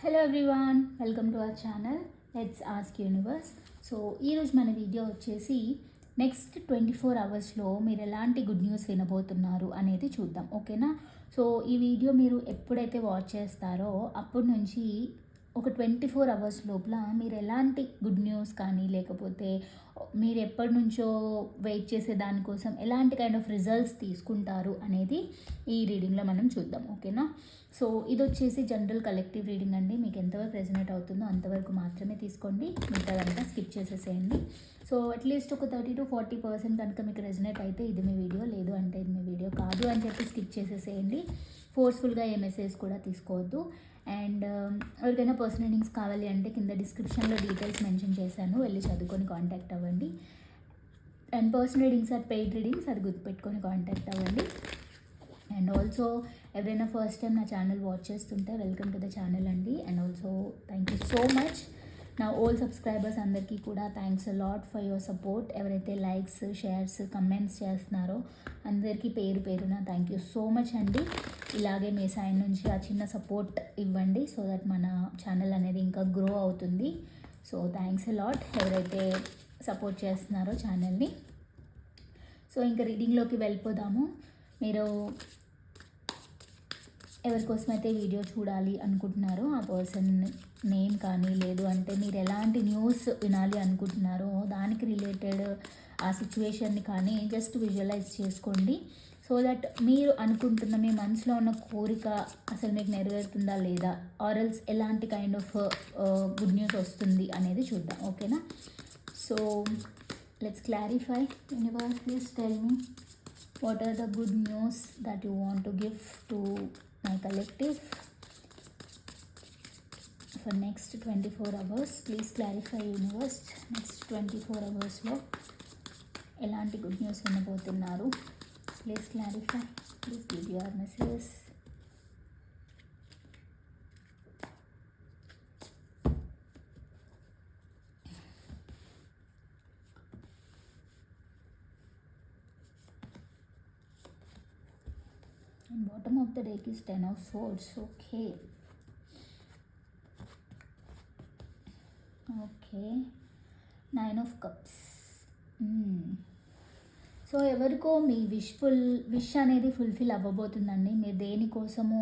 Hello everyone welcome to our channel let's ask universe so ఈరోజు మన video వచ్చేసి next twenty four అవర్స్లో మీరు ఎలాంటి గుడ్ న్యూస్ వినబోతున్నారు అనేది చూద్దాం ఓకేనా సో ఈ వీడియో మీరు ఎప్పుడైతే వాచ్ చేస్తారో అప్పటి నుంచి ఒక ట్వంటీ ఫోర్ అవర్స్ లోపల మీరు ఎలాంటి గుడ్ న్యూస్ కానీ లేకపోతే మీరు ఎప్పటి నుంచో వెయిట్ చేసే దానికోసం ఎలాంటి కైండ్ ఆఫ్ రిజల్ట్స్ తీసుకుంటారు అనేది ఈ రీడింగ్లో మనం చూద్దాం ఓకేనా సో ఇది వచ్చేసి జనరల్ కలెక్టివ్ రీడింగ్ అండి. మీకు ఎంతవరకు రెజనేట్ అవుతుందో అంతవరకు మాత్రమే తీసుకోండి. మిగతాదంతా స్కిప్ చేసేసేయండి. సో అట్లీస్ట్ ఒక థర్టీ టు ఫార్టీ పర్సెంట్ కనుక మీకు రెజనేట్ అయితే ఇది మీ వీడియో లేదు అంటే ఇది మీ వీడియో కాదు అని చెప్పి స్కిప్ చేసేసేయండి. ఫోర్స్ఫుల్గా ఏ మెసేజ్ కూడా తీసుకోవద్దు. అండ్ um, ఎవరికైనా పర్సనల్ రీడింగ్స్ కావాలి అంటే కింద డిస్క్రిప్షన్లో డీటెయిల్స్ మెన్షన్ చేశాను. వెళ్ళి చదువుకొని కాంటాక్ట్ అవ్వండి. And personal readings or paid readings అది గుర్తుపెట్టుకొని కాంటాక్ట్ అవ్వండి. అండ్ ఆల్సో ఎవరైనా ఫస్ట్ టైం నా ఛానల్ వాచ్ చేస్తుంటే వెల్కమ్ టు ద ఛానల్ అండి. And also thank you so much నా ఓల్ సబ్స్క్రైబర్స్ అందరికీ కూడా thanks lot for your support ఎవరైతే లైక్స్ షేర్స్ కమెంట్స్ చేస్తున్నారో అందరికీ పేరు పేరున థ్యాంక్ యూ సో మచ్ అండి. ఇలాగే మీ సైడ్ నుంచి ఆ చిన్న సపోర్ట్ ఇవ్వండి సో దట్ మన ఛానల్ అనేది ఇంకా గ్రో అవుతుంది. సో థ్యాంక్స్ లాట్ ఎవరైతే సపోర్ట్ చేస్తున్నారో ఛానల్ని సో ఇంకా రీడింగ్లోకి వెళ్ళిపోదాము. మీరు ఎవరికోసమైతే వీడియో చూడాలి అనుకుంటున్నారో ఆ పర్సన్ నేమ్ కానీ లేదు అంటే మీరు ఎలాంటి న్యూస్ వినాలి అనుకుంటున్నారో దానికి రిలేటెడ్ ఆ సిచ్యువేషన్ని కానీ జస్ట్ విజువలైజ్ చేసుకోండి. సో దట్ మీరు అనుకుంటున్న మీ మనసులో ఉన్న కోరిక అసలు మీకు నెరవేరుతుందా లేదా? ఆరల్స్ ఎలాంటి కైండ్ ఆఫ్ గుడ్ న్యూస్ వస్తుంది అనేది చూద్దాం. ఓకేనా? So let's clarify universe please tell me what are the good news that you want to give to to my collective for next 24 hours please clarify universe next 24 అవర్స్లో ఎలాంటి good news వినబోతున్నారు please clarify please give your message the deck is ten of swords okay. Okay nine of cups. Hmm. So ఎవరికో మీ wish full wish అనేది fulfil అవ్వబోతుందండి. మీరు దేనికోసమో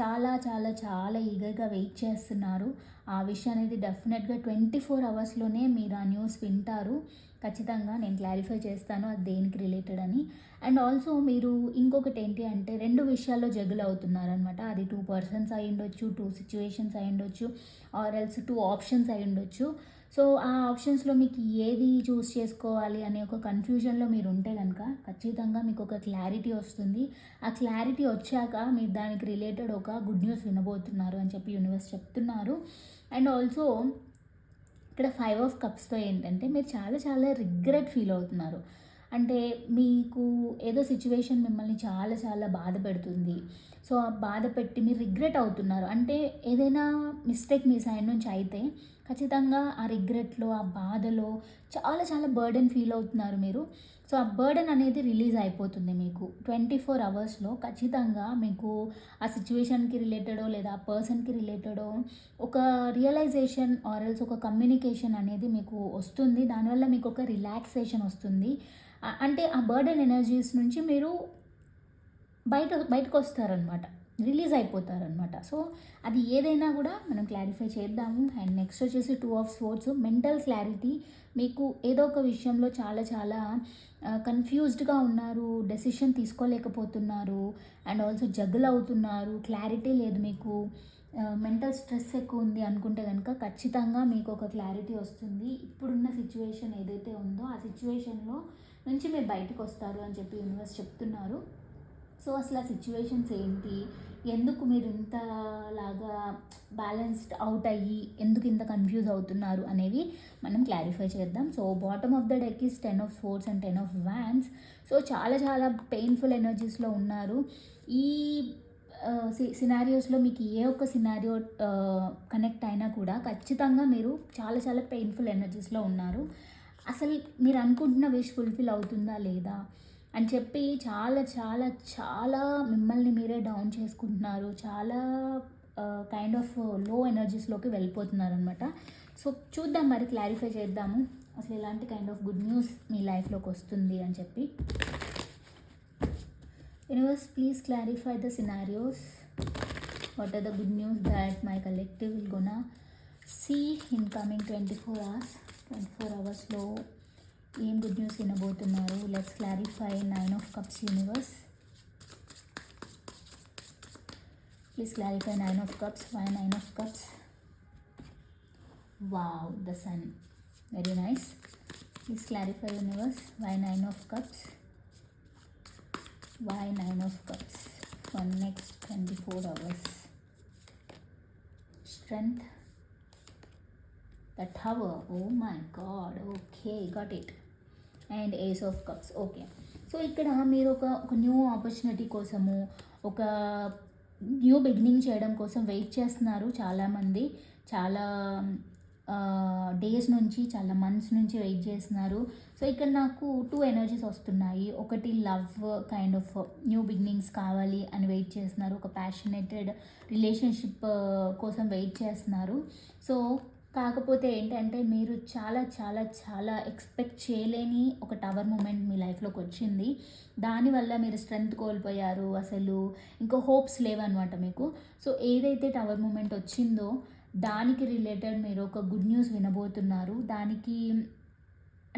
చాలా చాలా చాలా ఈగర్గా వెయిట్ చేస్తున్నారు. ఆ విష్ అనేది డెఫినెట్గా ట్వంటీ ఫోర్ అవర్స్లోనే మీరు ఆ న్యూస్ వింటారు. ఖచ్చితంగా నేను క్లారిఫై చేస్తాను అది దేనికి రిలేటెడ్ అని. అండ్ ఆల్సో మీరు ఇంకొకటి ఏంటి అంటే రెండు విషయాల్లో జగులు అవుతున్నారనమాట అది టూ పర్సన్స్ అయి ఉండొచ్చు టూ సిచ్యువేషన్స్ అయి ఉండొచ్చు ఆర్ ఎల్స్ టూ ఆప్షన్స్ అయి ఉండొచ్చు. సో ఆ ఆప్షన్స్లో మీకు ఏది చూస్ చేసుకోవాలి అనే ఒక కన్ఫ్యూజన్లో మీరు ఉంటే కనుక ఖచ్చితంగా మీకు ఒక క్లారిటీ వస్తుంది. ఆ క్లారిటీ వచ్చాక మీరు దానికి రిలేటెడ్ ఒక గుడ్ న్యూస్ వినబోతున్నారు అని చెప్పి యూనివర్స్ చెప్తున్నారు. అండ్ ఆల్సో ఇక్కడ ఫైవ్ ఆఫ్ కప్స్తో ఏంటంటే మీరు చాలా చాలా రిగ్రెట్ ఫీల్ అవుతున్నారు. అంటే మీకు ఏదో సిచ్యువేషన్ మిమ్మల్ని చాలా చాలా బాధ పెడుతుంది. సో ఆ బాధ పెట్టి మీరు రిగ్రెట్ అవుతున్నారు. అంటే ఏదైనా మిస్టేక్ మీ సైడ్ నుంచి అయితే ఖచ్చితంగా ఆ రిగ్రెట్లో ఆ బాధలో చాలా చాలా బర్డెన్ ఫీల్ అవుతున్నారు మీరు. సో ఆ బర్డెన్ అనేది రిలీజ్ అయిపోతుంది మీకు ట్వంటీ ఫోర్ అవర్స్లో ఖచ్చితంగా మీకు ఆ సిచ్యువేషన్కి రిలేటెడో లేదా ఆ పర్సన్కి రిలేటెడో ఒక రియలైజేషన్ ఆర్ఎల్స్ ఒక కమ్యూనికేషన్ అనేది మీకు వస్తుంది. దానివల్ల మీకు ఒక రిలాక్సేషన్ వస్తుంది. అంటే ఆ బర్డెన్ ఎనర్జీస్ నుంచి మీరు బయట బయటకు వస్తారనమాట రిలీజ్ అయిపోతారనమాట. సో అది ఏదైనా కూడా మనం క్లారిఫై చేద్దాము. అండ్ నెక్స్ట్ వచ్చేసి two of swords mental clarity మీకు ఏదో ఒక విషయంలో చాలా చాలా కన్ఫ్యూజ్డ్గా ఉన్నారు డెసిషన్ తీసుకోలేకపోతున్నారు అండ్ ఆల్సో జగుల్ అవుతున్నారు క్లారిటీ లేదు మీకు మెంటల్ స్ట్రెస్ ఎక్కువ ఉంది అనుకుంటే కనుక ఖచ్చితంగా మీకు ఒక క్లారిటీ వస్తుంది. ఇప్పుడున్న సిచ్యువేషన్ ఏదైతే ఉందో ఆ సిచ్యువేషన్లో నుంచి మీరు బయటకు వస్తారు అని చెప్పి యూనివర్స్ చెప్తున్నారు. సో అసలు ఆ సిచ్యువేషన్స్ ఏంటి? ఎందుకు మీరు ఇంతలాగా బ్యాలెన్స్డ్ అవుట్ అయ్యి ఎందుకు ఇంత కన్ఫ్యూజ్ అవుతున్నారు అనేవి మనం క్లారిఫై చేద్దాం. So bottom of the deck is ten of swords and ten of wands so చాలా చాలా పెయిన్ఫుల్ ఎనర్జీస్లో ఉన్నారు. ఈ సినారియోస్లో మీకు ఏ ఒక్క సినారియో కనెక్ట్ అయినా కూడా ఖచ్చితంగా మీరు చాలా చాలా పెయిన్ఫుల్ ఎనర్జీస్లో ఉన్నారు. అసలు మీరు అనుకుంటున్న విష్ ఫుల్ఫిల్ అవుతుందా లేదా? అని చెప్పి చాలా చాలా చాలా మిమ్మల్ని మీరే డౌన్ చేసుకుంటున్నారు. చాలా కైండ్ ఆఫ్లో ఎనర్జీస్లోకి వెళ్ళిపోతున్నారు అనమాట సో చూద్దాం మరి క్లారిఫై చేద్దాము. అసలు ఎలాంటి కైండ్ ఆఫ్ గుడ్ న్యూస్ మీ లైఫ్లోకి వస్తుంది అని చెప్పి. Universe please clarify the scenarios what are the good news that my collective will gonna see in coming twenty four hours twenty four అవర్స్లో ఏం good news వినబోతున్నారు let's clarify nine of cups universe please clarify nine of cups why nine of cups wow the sun very nice please clarify universe why nine of cups why nine of cups? For next 24 hours. Strength. The tower. Oh my god. Okay got it. And ace of cups okay so ఇక్కడ మీరు ఒక ఒక new opportunity కోసము ఒక new beginning చేయడం కోసం wait చేస్తున్నారు చాలామంది. చాలా డేస్ నుంచి చాలా మంత్స్ నుంచి వెయిట్ చేస్తున్నారు. సో ఇక్కడ నాకు టూ ఎనర్జీస్ వస్తున్నాయి. ఒకటి love kind of new beginnings కావాలి అని వెయిట్ చేస్తున్నారు. ఒక ప్యాషనేటెడ్ రిలేషన్షిప్ కోసం వెయిట్ చేస్తున్నారు. సో కాకపోతే ఏంటంటే మీరు చాలా చాలా చాలా ఎక్స్పెక్ట్ చేయలేని ఒక టవర్ మూమెంట్ మీ లైఫ్లోకి వచ్చింది. దానివల్ల మీరు స్ట్రెంగ్త్ కోల్పోయారు అసలు. ఇంకో హోప్స్ లేవన్నమాట మీకు. సో ఏదైతే టవర్ మూమెంట్ వచ్చిందో దానికి రిలేటెడ్ మీరు ఒక గుడ్ న్యూస్ వినబోతున్నారు. దానికి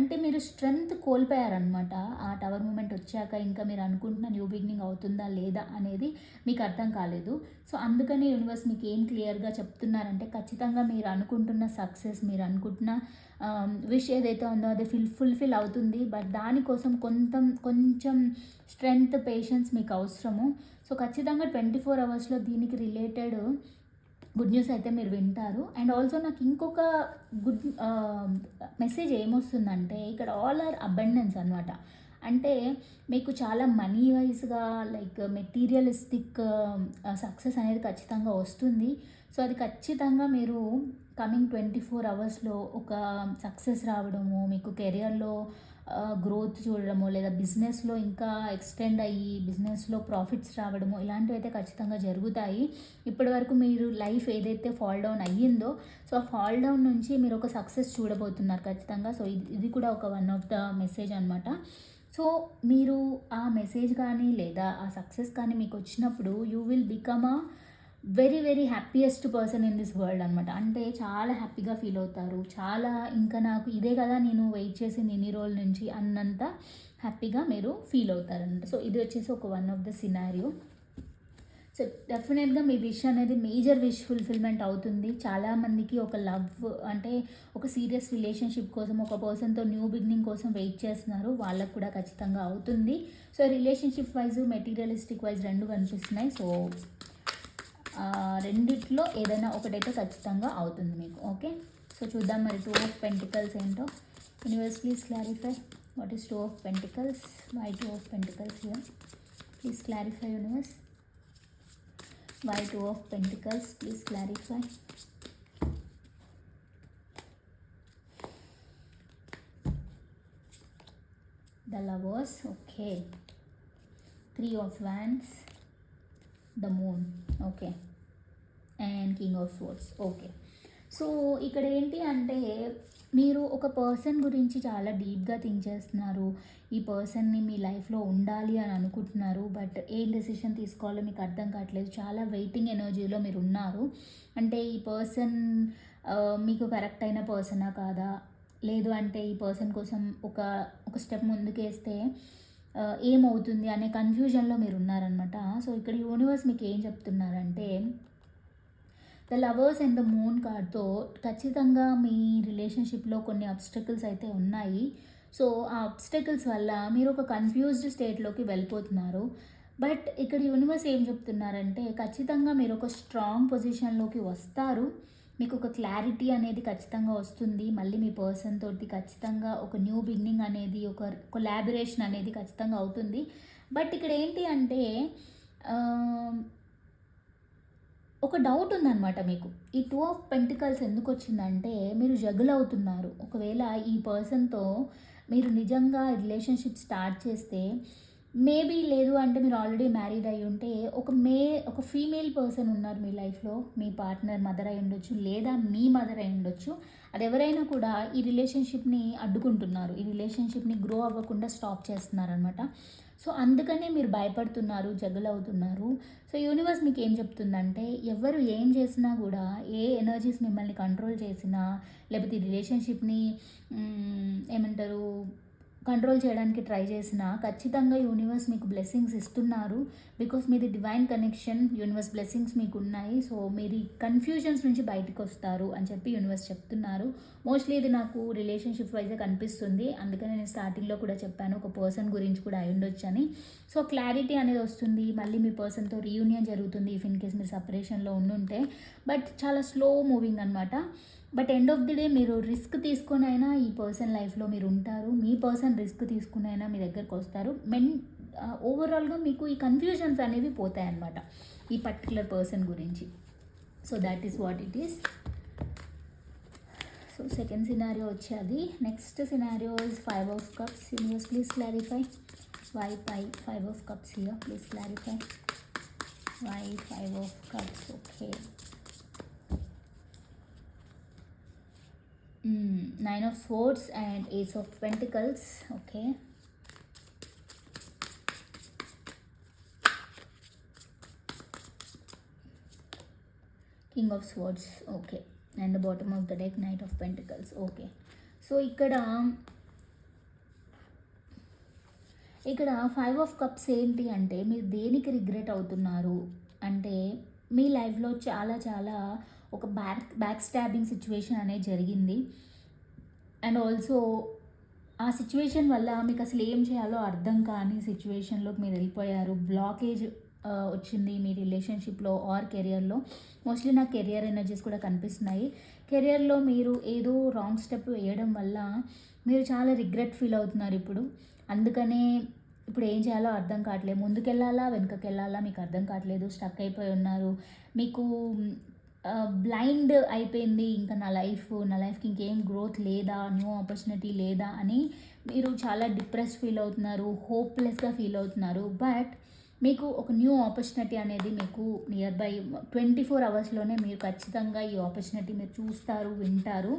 అంటే మీరు స్ట్రెంగ్త్ కోల్పోయారనమాట ఆ టవర్ మూమెంట్ వచ్చాక ఇంకా మీరు అనుకుంటున్న న్యూ బిగినింగ్ అవుతుందా లేదా అనేది మీకు అర్థం కాలేదు. సో అందుకని యూనివర్స్ మీకు ఏం క్లియర్గా చెప్తున్నారంటే ఖచ్చితంగా మీరు అనుకుంటున్న సక్సెస్ మీరు అనుకుంటున్న విష్ ఏదైతే ఉందో అది ఫిల్ ఫుల్ఫిల్ అవుతుంది. బట్ దానికోసం కొంత కొంచెం స్ట్రెంగ్త్ పేషెన్స్ మీకు అవసరము. సో ఖచ్చితంగా ట్వంటీ ఫోర్ అవర్స్లో దీనికి రిలేటెడ్ గుడ్ న్యూస్ అయితే మీరు వింటారు. అండ్ ఆల్సో నాకు ఇంకొక గుడ్ మెసేజ్ ఏమొస్తుందంటే ఇక్కడ ఆల్ ఆర్ అబండెన్స్ అనమాట అంటే మీకు చాలా మనీ వైజ్గా లైక్ మెటీరియలిస్టిక్ సక్సెస్ అనేది ఖచ్చితంగా వస్తుంది. సో అది ఖచ్చితంగా మీరు కమింగ్ ట్వంటీ ఫోర్ అవర్స్లో ఒక సక్సెస్ రావడము మీకు కెరియర్లో గ్రోత్ చూడడము లేదా బిజినెస్లో ఇంకా ఎక్స్టెండ్ అయ్యి బిజినెస్లో ప్రాఫిట్స్ రావడము ఇలాంటివి అయితే ఖచ్చితంగా జరుగుతాయి. ఇప్పటి వరకు మీరు లైఫ్ ఏదైతే ఫాల్ డౌన్ అయ్యిందో సో ఆ ఫాల్ డౌన్ నుంచి మీరు ఒక సక్సెస్ చూడబోతున్నారు ఖచ్చితంగా. సో ఇది ఇది కూడా ఒక వన్ ఆఫ్ ద మెసేజ్ అనమాట సో మీరు ఆ మెసేజ్ కానీ లేదా ఆ సక్సెస్ కానీ మీకు వచ్చినప్పుడు you will become a very very happiest person in this world అనమాట అంటే చాలా హ్యాపీగా ఫీల్ అవుతారు. చాలా ఇంకా నాకు ఇదే కదా నేను వెయిట్ చేసింది ఇన్ని రోజుల నుంచి అన్నంత హ్యాపీగా మీరు ఫీల్ అవుతారనమాట సో ఇది వచ్చేసి ఒక one of the scenario so డెఫినెట్గా మీ విష్ అనేది మేజర్ విష్ ఫుల్ఫిల్మెంట్ అవుతుంది. చాలామందికి ఒక లవ్ అంటే ఒక సీరియస్ రిలేషన్షిప్ కోసం ఒక పర్సన్తో న్యూ బిగినింగ్ కోసం వెయిట్ చేస్తున్నారు. వాళ్ళకు కూడా ఖచ్చితంగా అవుతుంది. So relationship wise materialistic wise రెండు కనిపిస్తున్నాయి. సో రెండిట్లో ఏదైనా ఒకటైతే ఖచ్చితంగా అవుతుంది మీకు ఓకే? సో చూద్దాం మరి టూ ఆఫ్ పెంటికల్స్ ఏంటో? Universe please clarify what is two of pentacles why two of pentacles here please clarify universe why two of pentacles please clarify the lovers okay. Three of wands. The moon okay and king of swords okay so ఇక్కడ ఏంటి అంటే మీరు ఒక person గురించి చాలా డీప్గా think చేస్తున్నారు. ఈ పర్సన్ని మీ లైఫ్లో ఉండాలి అని అనుకుంటున్నారు. బట్ ఏం డెసిషన్ తీసుకోవాలో మీకు అర్థం కావట్లేదు. చాలా వెయిటింగ్ ఎనర్జీలో మీరు ఉన్నారు. అంటే ఈ పర్సన్ మీకు కరెక్ట్ అయిన పర్సనా కాదా? లేదు అంటే ఈ పర్సన్ కోసం ఒక ఒక స్టెప్ ముందుకేస్తే ఏమవుతుంది అనే కన్ఫ్యూజన్లో మీరు ఉన్నారనమాట సో ఇక్కడ యూనివర్స్ మీకు ఏం చెప్తున్నారంటే the lovers and the moon కార్డ్తో ఖచ్చితంగా మీ రిలేషన్షిప్లో కొన్ని అబ్స్టకల్స్ అయితే ఉన్నాయి. సో ఆ అబ్స్టకల్స్ వల్ల మీరు ఒక కన్ఫ్యూజ్డ్ స్టేట్లోకి వెళ్ళిపోతున్నారు. బట్ ఇక్కడ యూనివర్స్ ఏం చెప్తున్నారంటే ఖచ్చితంగా మీరు ఒక స్ట్రాంగ్ పొజిషన్లోకి వస్తారు. మీకు ఒక క్లారిటీ అనేది ఖచ్చితంగా వస్తుంది. మళ్ళీ మీ పర్సన్ తోటి ఖచ్చితంగా ఒక న్యూ బిగినింగ్ అనేది ఒక కొలాబరేషన్ అనేది ఖచ్చితంగా అవుతుంది. బట్ ఇక్కడ ఏంటి అంటే ఒక డౌట్ ఉందన్నమాట మీకు. ఈ టూ ఆఫ్ పెంటికల్స్ ఎందుకు వచ్చిందంటే మీరు జగుల్ అవుతున్నారు. ఒకవేళ ఈ పర్సన్తో మీరు నిజంగా రిలేషన్షిప్ స్టార్ట్ చేస్తే మేబీ లేదు అంటే మీరు ఆల్రెడీ మ్యారీడ్ అయి ఉంటే ఒక మే ఒక ఫీమేల్ పర్సన్ ఉన్నారు మీ లైఫ్లో మీ పార్ట్నర్ మదర్ అయి ఉండొచ్చు లేదా మీ మదర్ అయి ఉండొచ్చు. అది ఎవరైనా కూడా ఈ రిలేషన్షిప్ని అడ్డుకుంటున్నారు. ఈ రిలేషన్షిప్ని గ్రో అవ్వకుండా స్టాప్ చేస్తున్నారనమాట సో అందుకనే మీరు భయపడుతున్నారు జగల్ అవుతున్నారు సో యూనివర్స్ మీకు ఏం చెప్తుందంటే ఎవరు ఏం చేసినా కూడా ఏ ఎనర్జీస్ మిమ్మల్ని కంట్రోల్ చేసినా లేకపోతే ఈ రిలేషన్షిప్ని ఏమంటారు కంట్రోల్ చేయడానికి ట్రై చేసినా ఖచ్చితంగా యూనివర్స్ మీకు బ్లెస్సింగ్స్ ఇస్తున్నారు బికాస్ మీది డివైన్ కనెక్షన్ యూనివర్స్ బ్లెస్సింగ్స్ మీకు ఉన్నాయి సో మీరు కన్ఫ్యూజన్స్ నుంచి బయటకు వస్తారు అని చెప్పి యూనివర్స్ చెప్తున్నారు. మోస్ట్లీ ఇది నాకు రిలేషన్షిప్ వైజే కనిపిస్తుంది. అందుకని నేను స్టార్టింగ్లో కూడా చెప్పాను ఒక పర్సన్ గురించి కూడా అయి ఉండొచ్చు అని. సో క్లారిటీ అనేది వస్తుంది. మళ్ళీ మీ పర్సన్తో రీయూనియన్ జరుగుతుంది ఇఫ్ ఇన్ కేస్ మీరు సపరేషన్లో ఉండుంటే. బట్ చాలా స్లో మూవింగ్ అనమాట but end of the day మీరు రిస్క్ తీసుకొని అయినా ఈ పర్సన్ లైఫ్లో మీరు ఉంటారు. మీ పర్సన్ రిస్క్ తీసుకుని అయినా మీ దగ్గరకు వస్తారు. మెన్ ఓవరాల్గా మీకు ఈ కన్ఫ్యూజన్స్ అనేవి పోతాయి అన్నమాట ఈ పర్టికులర్ పర్సన్ గురించి. So that is what it is. So second scenario వచ్చేది next scenario is five of cups. Universe please clarify. Why pi five of cups here. Please clarify. Why five of cups. Okay. Nine of swords and ace of pentacles okay king of swords okay and the bottom of the deck knight of pentacles okay so ఇక్కడ ఇక్కడ five of cups ఏంటి అంటే మీరు దేనికి regret అవుతున్నారు అంటే మీ లైఫ్లో చాలా చాలా ఒక బ్యాక్ బ్యాక్ స్టాబింగ్ సిచ్యువేషన్ అనేది జరిగింది. అండ్ ఆల్సో ఆ సిచ్యువేషన్ వల్ల మీకు అసలు ఏం చేయాలో అర్థం కాని సిచ్యువేషన్లోకి మీరు వెళ్ళిపోయారు. బ్లాకేజ్ వచ్చింది మీ రిలేషన్షిప్లో ఆర్ కెరియర్లో మోస్ట్లీ నాకు కెరియర్ ఎనర్జీస్ కూడా కనిపిస్తున్నాయి. కెరియర్లో మీరు ఏదో రాంగ్ స్టెప్ వేయడం వల్ల మీరు చాలా రిగ్రెట్ ఫీల్ అవుతున్నారు ఇప్పుడు. అందుకనే ఇప్పుడు ఏం చేయాలో అర్థం కావట్లేదు. ముందుకెళ్ళాలా? వెనుకకి వెళ్ళాలా మీకు అర్థం కావట్లేదు. స్టక్ అయిపోయి ఉన్నారు. మీకు బ్లైండ్ అయిపోయింది. ఇంకా నా లైఫ్ నా లైఫ్కి ఇంకేం గ్రోత్ లేదా న్యూ ఆపర్చునిటీ లేదా అని మీరు చాలా డిప్రెస్ ఫీల్ అవుతున్నారు హోప్లెస్గా ఫీల్ అవుతున్నారు. బట్ మీకు ఒక న్యూ ఆపర్చునిటీ అనేది మీకు నియర్ బై ట్వంటీ ఫోర్ అవర్స్లోనే మీరు ఖచ్చితంగా ఈ ఆపర్చునిటీ మీరు చూస్తారు వింటారు.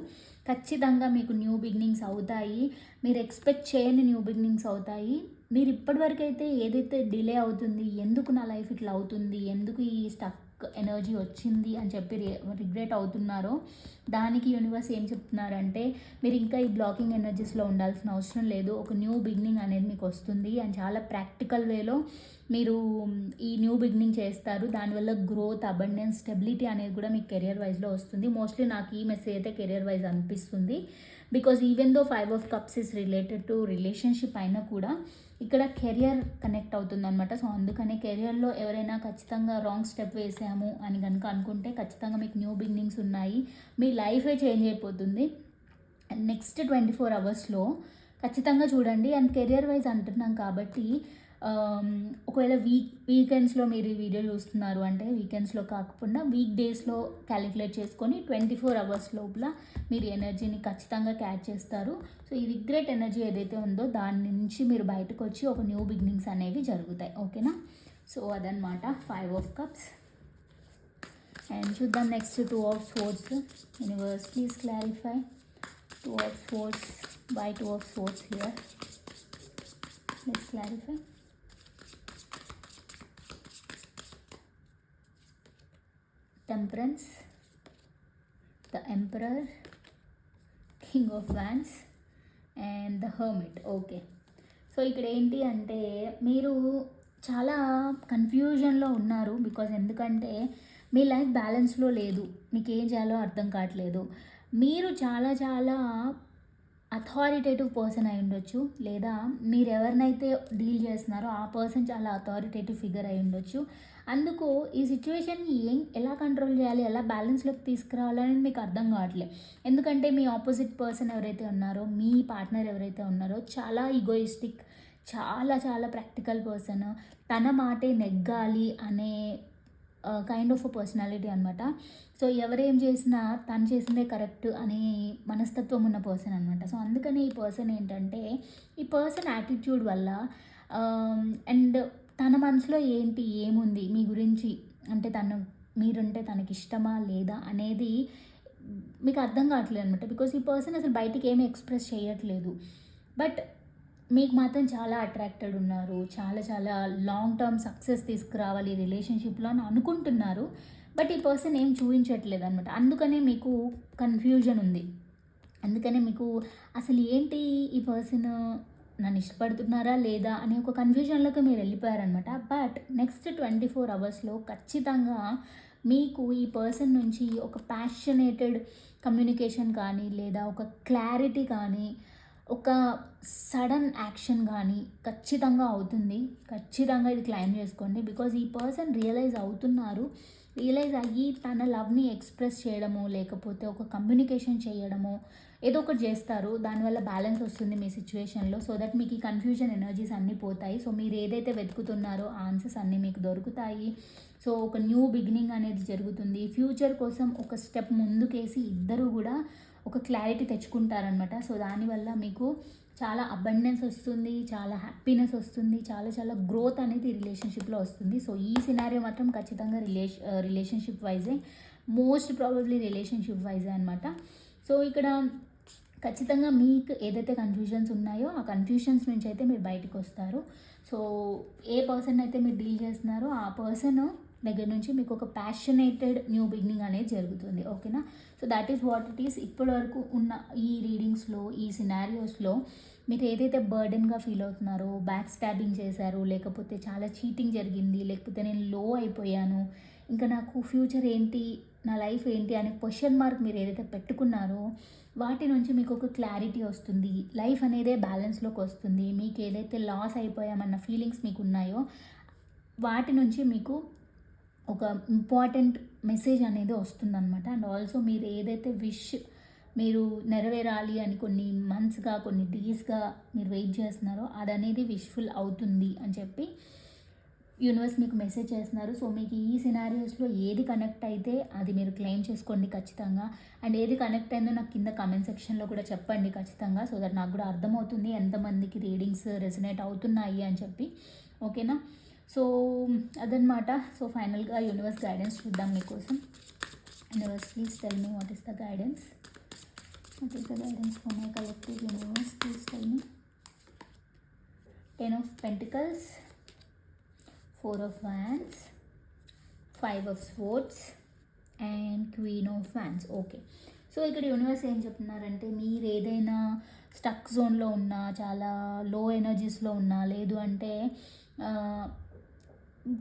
ఖచ్చితంగా మీకు న్యూ బిగినింగ్స్ అవుతాయి. మీరు ఎక్స్పెక్ట్ చేయని న్యూ బిగినింగ్స్ అవుతాయి. మీరు ఇప్పటివరకు అయితే ఏదైతే డిలే అవుతుంది ఎందుకు నా లైఫ్ ఇట్లా అవుతుంది ఎందుకు ఈ స్టక్ ఎనర్జీ వచ్చింది అని చెప్పి రిగ్రెట్ అవుతున్నారో. దానికి యూనివర్స్ ఏం చెప్తున్నారంటే మీరు ఇంకా ఈ బ్లాకింగ్ ఎనర్జీస్లో ఉండాల్సిన అవసరం లేదు. ఒక న్యూ బిగినింగ్ అనేది మీకు వస్తుంది. అండ్ చాలా ప్రాక్టికల్ వేలో మీరు ఈ న్యూ బిగినింగ్ చేస్తారు. దానివల్ల గ్రోత్ అబండెన్స్ స్టెబిలిటీ అనేది కూడా మీకు కెరియర్ వైజ్లో వస్తుంది. మోస్ట్లీ నాకు ఈ మెసేజ్ అయితే కెరియర్ వైజ్ అనిపిస్తుంది. Because even though five of cups is related to relationship అయినా కూడా ఇక్కడ కెరియర్ కనెక్ట్ అవుతుంది అనమాట సో అందుకనే కెరియర్లో ఎవరైనా ఖచ్చితంగా రాంగ్ స్టెప్ వేసాము అని కనుక అనుకుంటే ఖచ్చితంగా మీకు న్యూ బిగినింగ్స్ ఉన్నాయి. మీ లైఫే చేంజ్ అయిపోతుంది. అండ్ నెక్స్ట్ ట్వంటీ ఫోర్ అవర్స్లో ఖచ్చితంగా చూడండి. అండ్ కెరియర్ వైజ్ అంటున్నాం కాబట్టి ఒకవేళ వీక్ వీకెండ్స్లో మీరు ఈ వీడియో చూస్తున్నారు అంటే వీకెండ్స్లో కాకుండా వీక్ డేస్లో క్యాలిక్యులేట్ చేసుకొని ట్వంటీ ఫోర్ అవర్స్ లోపల మీరు ఎనర్జీని ఖచ్చితంగా క్యాచ్ చేస్తారు. సో ఈ రిగ్రెట్ ఎనర్జీ ఏదైతే ఉందో దాని నుంచి మీరు బయటకు వచ్చి ఒక న్యూ బిగినింగ్స్ అనేవి జరుగుతాయి. ఓకేనా? సో అదనమాట ఫైవ్ ఆఫ్ కప్స్. అండ్ చూద్దాం next two of swords. Universe please clarify. Two of swords. By two of swords here. Please clarify. Temperance the emperor king of wands and the hermit okay so ఇక్కడ ఏంటి అంటే మీరు చాలా కన్ఫ్యూజన్లో ఉన్నారు because ఎందుకంటే మీ life బ్యాలెన్స్లో లేదు. మీకు ఏం చేయాలో అర్థం కావట్లేదు. మీరు చాలా చాలా అథారిటేటివ్ పర్సన్ అయి ఉండొచ్చు. లేదా మీరు ఎవరినైతే డీల్ చేస్తున్నారో ఆ పర్సన్ చాలా అథారిటేటివ్ ఫిగర్ అయి ఉండొచ్చు. అందుకు ఈ సిచ్యువేషన్ని ఏం ఎలా కంట్రోల్ చేయాలి ఎలా బ్యాలెన్స్లోకి తీసుకురావాలని మీకు అర్థం కావట్లేదు ఎందుకంటే మీ ఆపోజిట్ పర్సన్ ఎవరైతే ఉన్నారో మీ పార్ట్నర్ ఎవరైతే ఉన్నారో చాలా ఈగోయిస్టిక్ చాలా చాలా ప్రాక్టికల్ పర్సన్ తన మాటే నెగ్గాలి అనే కైండ్ ఆఫ్ పర్సనాలిటీ అనమాట సో ఎవరేం చేసినా తను చేసిందే కరెక్ట్ అనే మనస్తత్వం ఉన్న పర్సన్ అనమాట సో అందుకని ఈ పర్సన్ ఏంటంటే ఈ పర్సన్ యాటిట్యూడ్ వల్ల అండ్ తన మనసులో ఏంటి ఏముంది మీ గురించి అంటే తను మీరుంటే తనకి ఇష్టమా లేదా అనేది మీకు అర్థం కావట్లేదు అనమాట బికాస్ ఈ పర్సన్ అసలు బయటికి ఏమీ ఎక్స్ప్రెస్ చేయట్లేదు. బట్ మీకు మాత్రం చాలా అట్రాక్టెడ్ ఉన్నారు. చాలా చాలా లాంగ్ టర్మ్ సక్సెస్ తీసుకురావాలి రిలేషన్షిప్లో అని అనుకుంటున్నారు. బట్ ఈ పర్సన్ ఏం చూపించట్లేదు అనమాట అందుకనే మీకు కన్ఫ్యూజన్ ఉంది. అందుకనే మీకు అసలు ఏంటి ఈ పర్సన్ నన్ను ఇష్టపడుతున్నారా లేదా అనే ఒక కన్ఫ్యూజన్లోకి మీరు వెళ్ళిపోయారనమాట బట్ నెక్స్ట్ ట్వంటీ ఫోర్ అవర్స్లో ఖచ్చితంగా మీకు ఈ పర్సన్ నుంచి ఒక ప్యాషనేటెడ్ కమ్యూనికేషన్ కానీ లేదా ఒక క్లారిటీ కానీ ఒక సడన్ యాక్షన్ కానీ ఖచ్చితంగా అవుతుంది. ఖచ్చితంగా ఇది క్లైమ్ చేసుకోండి. బికాజ్ ఈ పర్సన్ రియలైజ్ అవుతున్నారు రియలైజ్ అయ్యి తన లవ్ని ఎక్స్ప్రెస్ చేయడము లేకపోతే ఒక కమ్యూనికేషన్ చేయడము ఏదో ఒకటి చేస్తారు దానివల్ల బ్యాలెన్స్ వస్తుంది మీ సిచ్యువేషన్లో సో దట్ మీకు ఈ కన్ఫ్యూజన్ ఎనర్జీస్ అన్నీ పోతాయి. సో మీరు ఏదైతే వెతుకుతున్నారో ఆన్సర్స్ అన్నీ మీకు దొరుకుతాయి. సో ఒక న్యూ బిగినింగ్ అనేది జరుగుతుంది. ఫ్యూచర్ కోసం ఒక స్టెప్ ముందుకేసి ఇద్దరు కూడా ఒక క్లారిటీ తెచ్చుకుంటారనమాట సో దానివల్ల మీకు చాలా అబండెన్స్ వస్తుంది చాలా హ్యాపీనెస్ వస్తుంది చాలా చాలా గ్రోత్ అనేది రిలేషన్షిప్లో వస్తుంది. సో ఈ సినారియో మాత్రం ఖచ్చితంగా రిలేష రిలేషన్షిప్ వైజే మోస్ట్ ప్రాబబ్లీ రిలేషన్షిప్ వైజే అనమాట సో ఇక్కడ ఖచ్చితంగా మీకు ఏదైతే కన్ఫ్యూజన్స్ ఉన్నాయో ఆ కన్ఫ్యూషన్స్ నుంచి అయితే మీరు బయటకు వస్తారు. సో ఏ పర్సన్ అయితే మీరు డీల్ చేస్తున్నారో ఆ పర్సన్ దగ్గర నుంచి మీకు ఒక ప్యాషనేటెడ్ న్యూ బిగినింగ్ అనేది జరుగుతుంది. ఓకేనా so that is what it is ఇప్పటి వరకు ఉన్న ఈ రీడింగ్స్లో ఈ సినారియోస్లో మీరు ఏదైతే బర్డెన్గా ఫీల్ అవుతున్నారో బ్యాక్ స్టాబింగ్ చేశారు లేకపోతే చాలా చీటింగ్ జరిగింది లేకపోతే నేను లో అయిపోయాను ఇంకా నాకు ఫ్యూచర్ ఏంటి నా లైఫ్ ఏంటి అనే క్వశ్చన్ మార్క్ మీరు ఏదైతే పెట్టుకున్నారో వాటి నుంచి మీకు ఒక క్లారిటీ వస్తుంది. లైఫ్ అనేదే బ్యాలెన్స్లోకి వస్తుంది. మీకు ఏదైతే లాస్ అయిపోయామన్న ఫీలింగ్స్ మీకు ఉన్నాయో వాటి నుంచి మీకు ఒక ఇంపార్టెంట్ మెసేజ్ అనేది వస్తుందన్నమాట. అండ్ ఆల్సో మీరు ఏదైతే విష్ మీరు నెరవేరాలి అని కొన్ని మంత్స్గా కొన్ని డేస్గా మీరు వెయిట్ చేస్తున్నారో అది అనేది విష్ఫుల్ అవుతుంది అని చెప్పి యూనివర్స్ మీకు మెసేజ్ చేస్తున్నారు. సో మీకు ఈ సినారియోస్లో ఏది కనెక్ట్ అయితే అది మీరు క్లెయిమ్ చేసుకోండి ఖచ్చితంగా. అండ్ ఏది కనెక్ట్ అయిందో నాకు కింద కమెంట్ సెక్షన్లో కూడా చెప్పండి ఖచ్చితంగా. సో దట్ నాకు కూడా అర్థమవుతుంది ఎంతమందికి రీడింగ్స్ రెసినేట్ అవుతున్నాయి అని చెప్పి. ఓకేనా సో అదనమాట సో ఫైనల్గా యూనివర్స్ గైడెన్స్ చూద్దాం మీకోసం. Universe please tell me what is the guidance what is the guidance for my collective universe please tell me ten of pentacles four of wands five of swords and queen of fans okay so ఇక్కడ universe ఏం చెప్తున్నారంటే మీరు ఏదైనా stuck జోన్లో ఉన్నా చాలా లో ఎనర్జీస్లో ఉన్నా లేదు అంటే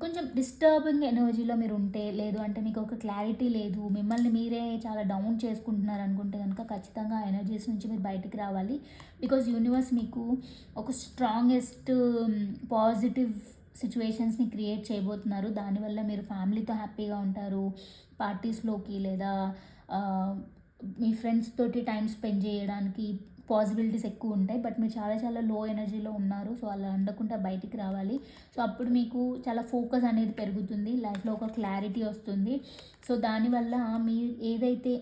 కొంచెం డిస్టర్బింగ్ ఎనర్జీలో మీరు ఉంటే లేదు అంటే మీకు ఒక క్లారిటీ లేదు మిమ్మల్ని మీరే చాలా డౌన్ చేసుకుంటున్నారు అనుకుంటే కనుక ఖచ్చితంగా ఆ ఎనర్జీస్ నుంచి మీరు బయటికి రావాలి. బికాజ్ యూనివర్స్ మీకు ఒక స్ట్రాంగెస్ట్ పాజిటివ్ um, సిచ్యువేషన్స్ని క్రియేట్ చేయబోతున్నారు. దానివల్ల మీరు ఫ్యామిలీతో హ్యాపీగా ఉంటారు. పార్టీస్లోకి లేదా మీ ఫ్రెండ్స్ తోటి టైం స్పెండ్ చేయడానికి పాసిబిలిటీస్ ఎక్కువ ఉంటాయి. బట్ మీరు చాలా చాలా లో ఎనర్జీలో ఉన్నారు. సో అలా ఉండకుండా బయటికి రావాలి. సో అప్పుడు మీకు చాలా ఫోకస్ అనేది పెరుగుతుంది. లైఫ్లో ఒక క్లారిటీ వస్తుంది. సో దానివల్ల మీ ఏదైతే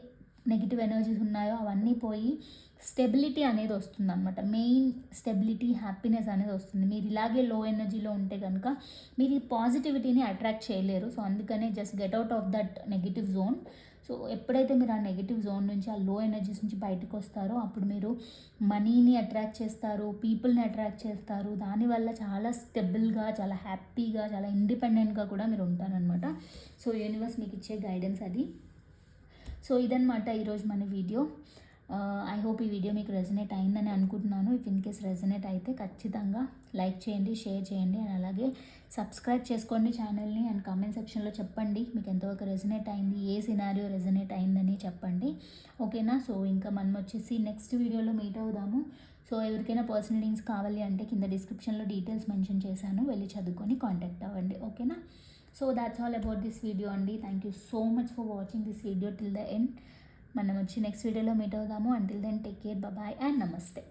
నెగిటివ్ ఎనర్జీస్ ఉన్నాయో అవన్నీ పోయి స్టెబిలిటీ అనేది వస్తుంది అనమాట మెయిన్ స్టెబిలిటీ హ్యాపీనెస్ అనేది వస్తుంది. మీరు ఇలాగే లో ఎనర్జీలో ఉంటే కనుక మీరు ఈ పాజిటివిటీని అట్రాక్ట్ చేయలేరు. సో అందుకనే just get out of that negative zone so ఎప్పుడైతే మీరు ఆ నెగిటివ్ జోన్ నుంచి ఆ లో ఎనర్జీస్ నుంచి బయటకు వస్తారో అప్పుడు మీరు మనీని అట్రాక్ట్ చేస్తారు పీపుల్ని అట్రాక్ట్ చేస్తారు. దానివల్ల చాలా స్టెబుల్గా చాలా హ్యాపీగా చాలా ఇండిపెండెంట్గా కూడా మీరు ఉంటారనమాట సో యూనివర్స్ మీకు ఇచ్చే గైడెన్స్ అది. సో ఇదనమాట ఈరోజు మన వీడియో Uh, ఐ హోప్ ఈ వీడియో మీకు రెజనేట్ అయిందని అనుకుంటున్నాను. ఇఫ్ ఇన్ కేస్ రెజనేట్ అయితే ఖచ్చితంగా లైక్ చేయండి షేర్ చేయండి అండ్ అలాగే సబ్స్క్రైబ్ చేసుకోండి ఛానల్ని అండ్ కామెంట్ సెక్షన్లో చెప్పండి. మీకు ఎంతవరకు రెజనేట్ అయింది ఏ సినారియో రెజనేట్ అయిందని చెప్పండి. ఓకేనా సో ఇంకా మనం వచ్చేసి నెక్స్ట్ వీడియోలో మీట్ అవుదాము. సో ఎవరికైనా పర్సనల్ లింక్స్ కావాలి అంటే కింద డిస్క్రిప్షన్లో డీటెయిల్స్ మెన్షన్ చేశాను. వెళ్ళి చదువుకొని కాంటాక్ట్ అవ్వండి. ఓకేనా so that's all about this video అండి. Thank you so much for watching this video till the end మనం వచ్చి నెక్స్ట్ వీడియోలో మీట్ అవుదాము. Until then take care bye and నమస్తే